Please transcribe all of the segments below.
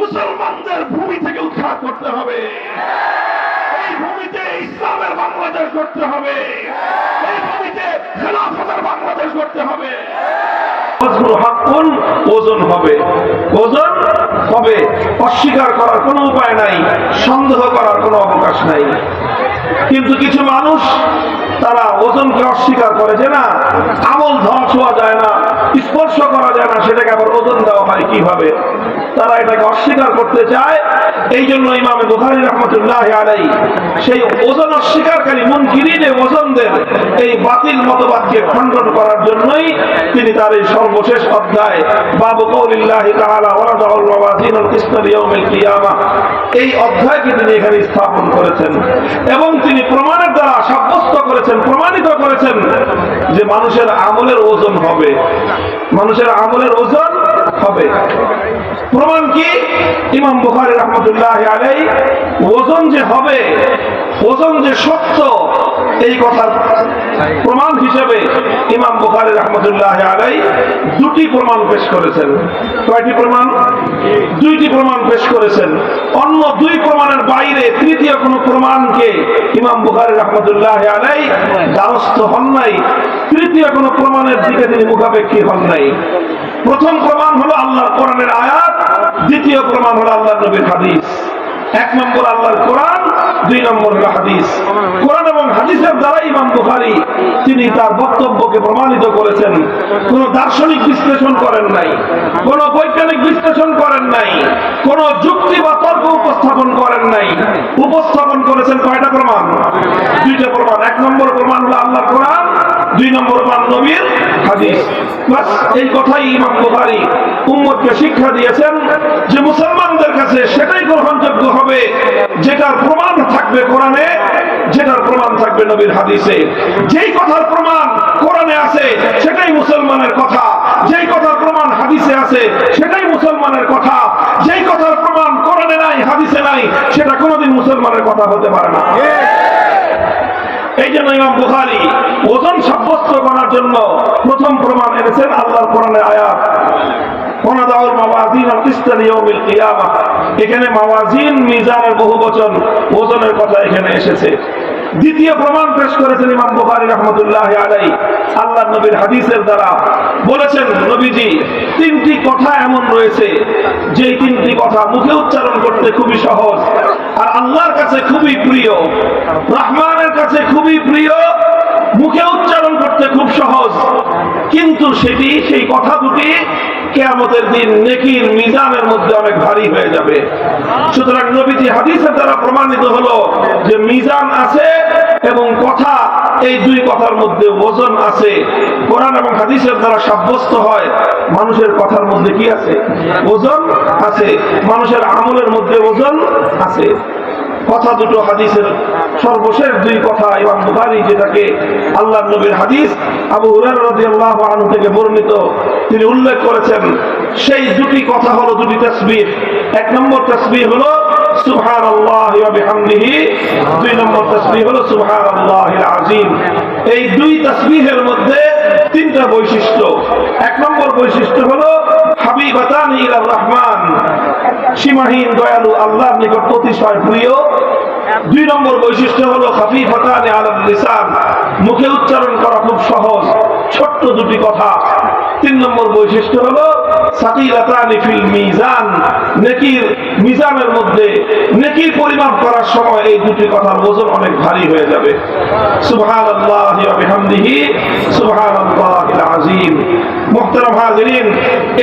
মুসলমানদের ভূমি থেকে উৎখাত করতে হবে। এই ভূমিতে ইসলামের বাংলাদেশ করতে হবে। এই ভূমিতে খেলাফতের বাংলাদেশ করতে হবে। ওজন হবে? ওজন হবে অস্বীকার করার কোনো উপায় নাই, সন্দেহ করার কোনো অবকাশ নাই। কিন্তু কিছু মানুষ তারা ওজনকে অস্বীকার করে যে না আমল ধ্বংস হওয়া যায় না। স্পর্শ করা যায় না, সেটাকে আবার ওজন দেওয়া হয় কীভাবে? তারা এটাকে অস্বীকার করতে চায়। এই জন্য ইমামে বুখারি রহমতুল্লাহ আলাই সেই ওজন অস্বীকারকারী মন মুনকিরিনে ওজনদের এই বাতিল মতবাদকে খণ্ডন করার জন্যই তিনি তার এই সর্বশেষ অধ্যায়, বাবু কৌলিল্লাহ এই অধ্যায়কে তিনি এখানে স্থাপন করেছেন এবং তিনি প্রমাণের দ্বারা সাব্যস্ত করেছেন, প্রমাণিত করেছেন যে মানুষের আমলের ওজন হবে। মানুষের আমলের ওজন হবে। প্রমাণ কি? ইমাম বুখারী রহমতুল্লাহ আলাই ওজন যে হবে, ওজন যে সত্য, এই কথা প্রমাণ হিসেবে ইমাম বুখারী রহমতুল্লাহ আলাই দুটি প্রমাণ পেশ করেছেন। কয়টি প্রমাণ? দুইটি প্রমাণ পেশ করেছেন। অন্য দুই প্রমাণের বাইরে তৃতীয় কোনো প্রমাণকে ইমাম বুখারী রহমতুল্লাহ আলাই দ্বারস্থ হন নাই। তৃতীয় কোনো প্রমাণের দিকে তিনি মুখাপেক্ষী হন নাই। প্রথম প্রমাণ হলো আল্লাহর কোরআনের আয়াত, দ্বিতীয় প্রমাণ হলো আল্লাহ নবীর হাদিস। এক নম্বর আল্লাহর কোরআন, দুই নম্বর হলো হাদিস। কোরআন এবং হাদিসের দ্বারা ইমাম বুখারী তিনি তার বক্তব্যকে প্রমাণিত করেছেন। কোন দার্শনিক বিশ্লেষণ করেন নাই, কোন বৈজ্ঞানিক বিশ্লেষণ করেন নাই, কোন যুক্তি বা তর্ক উপস্থাপন করেন নাই। উপস্থাপন করেছেন কয়টা প্রমাণ? দুইটা প্রমাণ। এক নম্বর প্রমাণ হলো আল্লাহর কোরআন, দুই নম্বর প্রমাণ নবীর হাদিস। বাস এই কথাই ইমাম বুখারী উম্মতকে শিক্ষা দিয়েছেন যে মুসলমানদের কাছে সেটাই গ্রহণযোগ্য হবে যেটার প্রমাণ থাকবে কোরআনে যেটার প্রমাণ থাকবে নবীর হাদিসে। যেই কথার প্রমাণ কোরআনে আছে সেটাই মুসলমানের কথা। যেই কথার প্রমাণ হাদিসে আছে সেটাই মুসলমানের কথা। যেই কথার প্রমাণ কোরআনে নাই হাদিসে নাই সেটা কোনোদিন মুসলমানের কথা হতে পারে না। এই জন্য ইমাম বুখারী ওজন সাব্যস্ত করার জন্য প্রথম প্রমাণ এনেছেন আল্লাহর আল কিসত এখানে বহু বচন ওজনের কথা এখানে এসেছে। দ্বিতীয় প্রমাণ করেছেন আল্লাহ নবীর দ্বারা তিনটি কথা এমন রয়েছে যে তিনটি কথা মুখে উচ্চারণ করতে খুবই সহজ। আর আল্লাহর কাছে খুবই প্রিয়, রহমানের কাছে খুবই প্রিয় মুখে উচ্চারণ করতে খুব সহজ। কিন্তু সেটি, সেই কথা দুটি কেয়ামতের দিন নেকির মিজানের মধ্যে অনেক ভারী হয়ে যাবে। সুতরাং নবীজি হাদিসের দ্বারা প্রমাণিত হলো যে মিজান আছে এবং কথা, এই দুই কথার মধ্যে ওজন আছে। কোরআন এবং হাদিসের দ্বারা সাব্যস্ত হয় মানুষের কথার মধ্যে কি আছে? ওজন আছে। মানুষের আমলের মধ্যে ওজন আছে। কথা দুটো হাদিসের সর্বশেষ দুই কথা ইমাম বুখারী যেটাকে আল্লাহ নবীর হাদিস আবু হুরায়রা রাদিয়াল্লাহু আনহু থেকে বর্ণিত, তিনি উল্লেখ করেছেন, সেই দুটি কথা হলো দুটি তাসবিহ। এক নম্বর তাসবিহ হলো ওয়া বিহামদিহি, দুই নম্বর সুবহানাল্লাহিল আযীম। এই দুই মধ্যে তিনটা বৈশিষ্ট্য। এক নম্বর বৈশিষ্ট্য হলো দয়ালু নিকট প্রিয়। দুই নম্বর বৈশিষ্ট্য হলো মুখে উচ্চারণ করা খুব সহজ, ছোট্ট দুটি কথা। তিন নম্বর বৈশিষ্ট্য হলো মিজানের মধ্যে নেকির পরিমাপ করার সময় এই দুটি কথার ওজন অনেক ভারী হয়ে যাবে। সুবহানাল্লাহি সুবহানাল্লাহিল আযীম। মুহতারাম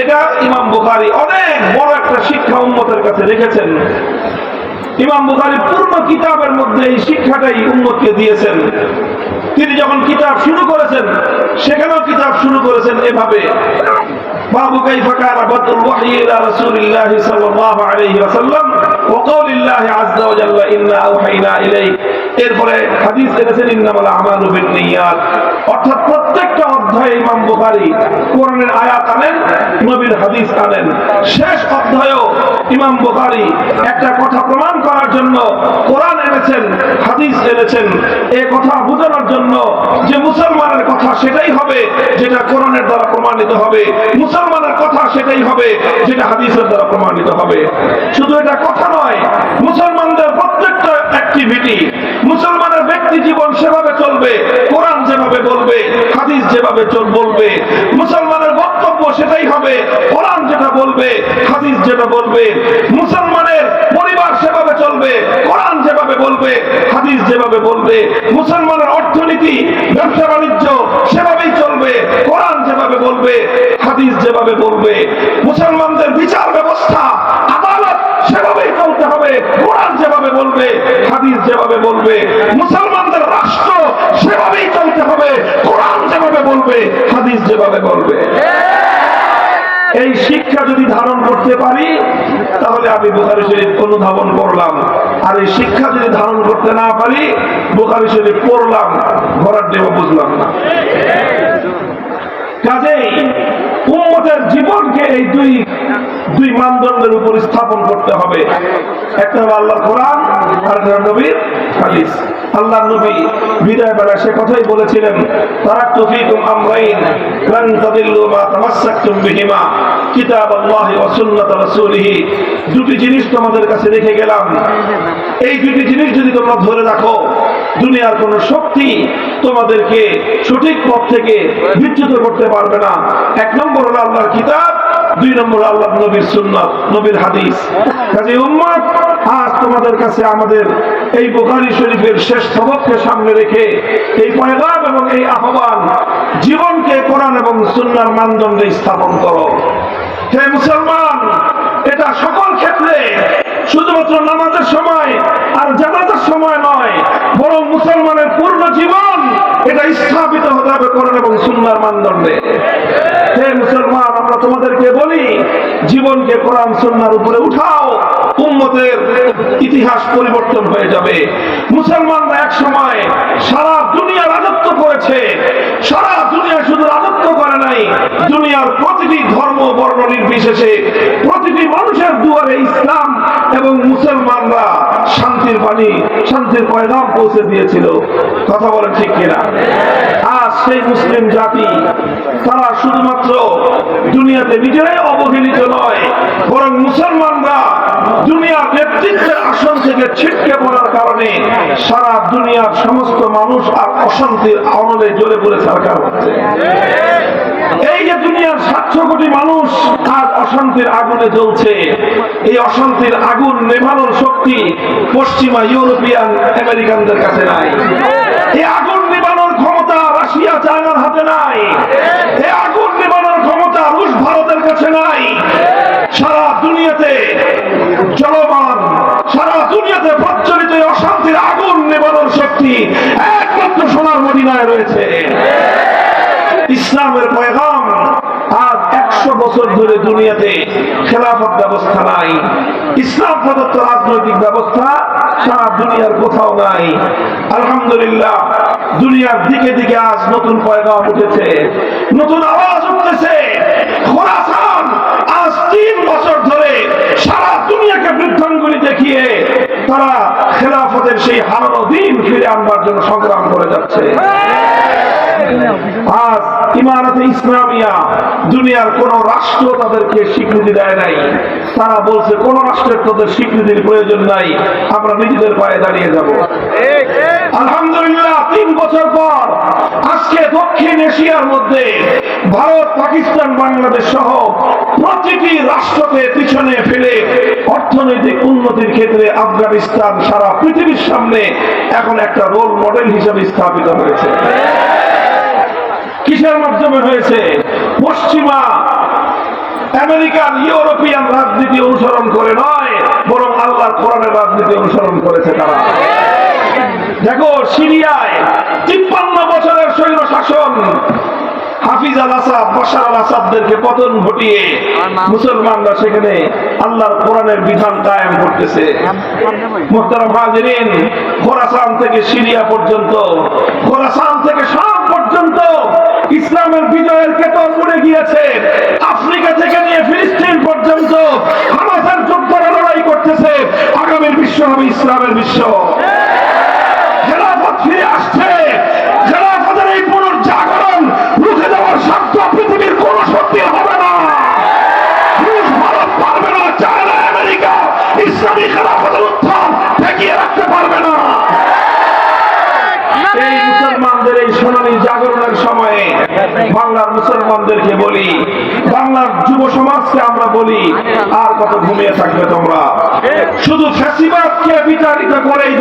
এটা ইমাম বুখারী অনেক বড় একটা শিক্ষা উম্মতের কাছে রেখেছেন। ইমাম বুখারী পূর্ণ কিতাবের মধ্যে এই শিক্ষাটাই উম্মতকে দিয়েছেন। তিনি যখন কিতাব শুরু করেছেন, সেখানেও কিতাব শুরু করেছেন এভাবে। বাবু কাইফা কানা বাদুল ওয়াহyi ইলা রাসূলিল্লাহি সাল্লাল্লাহু জাল্লা, ইন্না আওহাইনা ইলাইক। এরপরে হাদিস এনেছেন ইন্নামাল আমালু বিন্নিয়াত। অর্থাৎ প্রত্যেকটা অধ্যায়ে ইমাম বুখারী কোরআনের আয়াত আনেন, নবীর হাদিস আনেন। শেষ অধ্যায়েও ইমাম বুখারী একটা কথা প্রমাণ করার জন্য কোরআন এনেছেন, হাদিস এনেছেন। এই কথা বোঝানোর জন্য যে মুসলমানের কথা সেটাই হবে যেটা কোরআনের দ্বারা প্রমাণিত হবে। মুসলমানের কথা সেটাই হবে যেটা হাদিসের দ্বারা প্রমাণিত হবে। শুধু এটা কথা নয়, মুসলমানদের প্রত্যেকটা অ্যাক্টিভিটি মুসলমানের ব্যক্তি জীবন সেভাবে চলবে, কোরআন যেভাবে বলবে, হাদিস যেভাবে বলবে, মুসলমানের বক্তব্য সেটাই হবে, কোরআন যেটা বলবে, হাদিস যেটা বলবে, মুসলমানের পরিবার সেভাবে চলবে, কোরআন যেভাবে বলবে, হাদিস যেভাবে বলবে, মুসলমানের অর্থনীতি, ব্যবসা বাণিজ্য সেভাবেই চলবে, কোরআন যেভাবে বলবে, হাদিস যেভাবে বলবে, মুসলমানদের বিচার বলবে হাদিস যেভাবে বলবে, মুসলমানদের রাষ্ট্র সেভাবেই চলতে হবে, কোরআন যেভাবে বলবে, হাদিস যেভাবে বলবে। এই শিক্ষা যদি ধারণ করতে পারি, তাহলে আমি বুখারি শরীফ অনুধাবন করলাম। আর এই শিক্ষা যদি ধারণ করতে না পারি, বুখারি শরীফ পড়লাম, ঘোরার দেব বুঝলাম না। কাজেই উম্মতের জীবনকে এই দুই দুই মানদণ্ডের উপর স্থাপন করতে হবে। একটা হলো আল্লাহর কোরআন আর নবীর হাদিস। আল্লাহ নবী বিদায় বেলা সে কথাই বলেছিলেন, তারাক্তু ফীকুম আমরাইন লান তাদিল্লু মা তামাসসাকতুম বিহিমা কিতাব আল্লাহ ওয়া সুন্নাত দুটি জিনিস তোমাদের কাছে রেখে গেলাম। এই দুটি জিনিস যদি তোমরা ধরে রাখো দুনিয়ার কোন শক্তি তোমাদেরকে সঠিক পথ থেকে বিচ্যুত করতে পারবে না। এক নম্বর হলো আল্লাহর কিতাব, দুই নম্বর আল্লাহ নবীর সুন্নাত, নবীর হাদিস। কাজে উম্মত, আজ তোমাদের কাছে আমাদের এই বুখারী শরীফের শেষ সবককে সামনে রেখে এই পয়গাম এবং এই আহ্বান জীবনকে কোরআন এবং সুন্নার মানদণ্ডে স্থাপন করো। হে মুসলমান, এটা সকল ক্ষেত্রে শুধুমাত্র নামাজের সময় আর জানাজার সময় নয়, বরং মুসলমানের পূর্ণ জীবন এটা স্থাপিত হতে হবে কোরআন এবং সুন্নার মানদণ্ডে। হে মুসলমান, আমরা তোমাদেরকে বলি, জীবনকে কোরআন, সুন্নার উপরে উঠাও, উম্মতের ইতিহাস পরিবর্তন হয়ে যাবে। মুসলমানরা এক সময় সারা দুনিয়া রাজত্ব করেছে, সারা দুনিয়া শুধু রাজত্ব করে নাই, দুনিয়ার প্রতিটি ধর্ম, বর্ণ, নির্বিশেষে প্রতিটি মানুষের শান্তির বাণী শান্তির পয়গাম পৌঁছে দিয়েছিল। কথা বলেন ঠিক কিনা? আজ সেই মুসলিম জাতি, তারা শুধুমাত্র দুনিয়াতে নিজেরাই অবহেলিত নয়, বরং মুসলমানরা দুনিয়ার নেতৃত্বের আসন থেকে ছিটকে পড়ার কারণে সারা দুনিয়ার সমস্ত মানুষ আর অশান্তির আনলে জ্বলে পড়ে সরকার হচ্ছে এই যে দুনিয়ার সাতশো কোটি মানুষ আজ অশান্তির আগুনে জ্বলছে, এই অশান্তির আগুন নেভানোর শক্তি পশ্চিমা ইউরোপিয়ান আমেরিকানদের কাছে নাই। এই আগুন নেভানোর ক্ষমতা রাশিয়া, চায়নার হাতে নাই। এই আগুন নেভানোর ক্ষমতা রুশ ভারতের কাছে নাই। সারা দুনিয়াতে চলমান সারা দুনিয়াতে প্রচলিত অশান্তির আগুন নেভানোর শক্তি একমাত্র সোনার মদিনায় রয়েছে। ইসলামের পয়গাম। আজ একশো বছর ধরে দুনিয়াতে খেলাফত ব্যবস্থা নাই। ইসলাম প্রদত্ত রাজনৈতিক ব্যবস্থা সারা দুনিয়ার কোথাও নাই। আলহামদুলিল্লাহ, দুনিয়ার দিকে দিকে আজ নতুন পয়গাম উঠেছে। নতুন আওয়াজ উঠতেছে। খোরাসান, আজ তিন বছর ধরে সারা দুনিয়াকে বৃদ্ধাঙ্গুলি দেখিয়ে তারা খেলাফতের সেই হারানো দিন ফিরে আনবার জন্য সংগ্রাম করে যাচ্ছে। আজ ইমারতে ইসলামিয়া, দুনিয়ার কোন রাষ্ট্র তাদেরকে স্বীকৃতি দেয় নাই। তারা বলছে, কোন রাষ্ট্রের তাদের স্বীকৃতির প্রয়োজন নাই, আমরা নিজেদের পায়ে দাঁড়িয়ে যাব। আলহামদুলিল্লাহ, তিন বছর পর আজকে দক্ষিণ এশিয়ার মধ্যে ভারত, পাকিস্তান, বাংলাদেশ সহ প্রতিটি রাষ্ট্রকে পিছনে ফেলে অর্থনৈতিক উন্নতির ক্ষেত্রে আফগানিস্তান সারা পৃথিবীর সামনে এখন একটা রোল মডেল হিসেবে স্থাপিত হয়েছে। কিসের মাধ্যমে হয়েছে? পশ্চিমা আমেরিকান, ইউরোপিয়ান রাজনীতি অনুসরণ করে নয়, বরং আল্লাহর কোরআনের রাজনীতি অনুসরণ করেছে তারা। দেখো, সিরিয়ায় তিপ্পান্ন বছরের স্বৈর শাসন, হাফিজ আল আসাদ বসার আল আসাদদেরকে পতন ঘটিয়ে মুসলমানরা সেখানে আল্লাহর কোরআনের বিধান কায়েম করতেছে। মোহতারাম হাজিরিন, খোরাসান থেকে সিরিয়া পর্যন্ত, খোরাসান থেকে পর্যন্ত ইসলামের বিজয়ের কেতন উড়ে গিয়েছে। আফ্রিকা থেকে নিয়ে ফিলিস্তিন পর্যন্ত হামাসের যোদ্ধারা লড়াই করতেছে। আগামীর বিশ্ব হবে ইসলামের বিশ্ব। বাংলার মুসলমানদেরকে বলি, বাংলার যুব সমাজকে আমরা বলি, আর কত ঘুমিয়ে থাকবে তোমরা। শুধু ফ্যাসিবাদকে বিচারিত করেই